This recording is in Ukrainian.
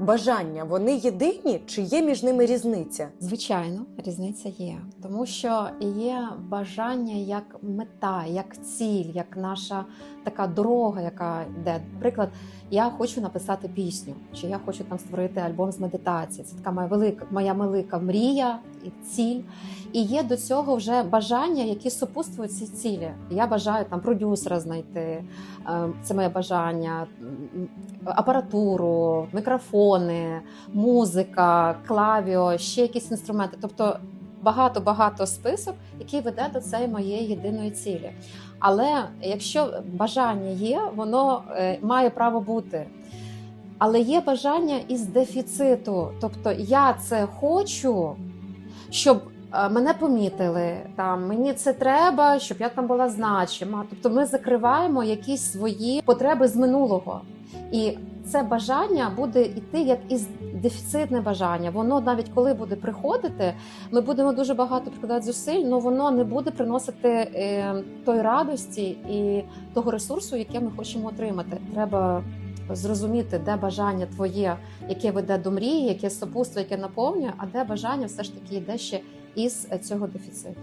Бажання вони єдині чи є між ними різниця? Звичайно, різниця є, тому що є бажання як мета, як ціль, як наша така дорога, яка йде. Наприклад, я хочу написати пісню, чи я хочу там створити альбом з медитації. Це така моя велика, моя велика мрія і ціль. І є до цього вже бажання, які супутствують цій цілі. Я бажаю там продюсера знайти. е, Це моє бажання, апаратуру, мікрофони, музика, клавіо, ще якісь інструменти. Тобто багато-багато список, який веде до цієї моєї єдиної цілі. Але якщо бажання є, воно е, має право бути. Але є бажання із дефіциту. Тобто я це хочу, щоб е, мене помітили, там мені це треба, щоб я там була значима. Тобто ми закриваємо якісь свої потреби з минулого. І це бажання буде йти як із дефіцитне бажання. Воно навіть коли буде приходити, ми будемо дуже багато прикладати зусиль, але воно не буде приносити е, той радості і того ресурсу, яке ми хочемо отримати. Треба зрозуміти, де бажання твоє, яке веде до мрії, яке сопутство, яке наповнює, а де бажання все ж таки йде ще із цього дефіциту.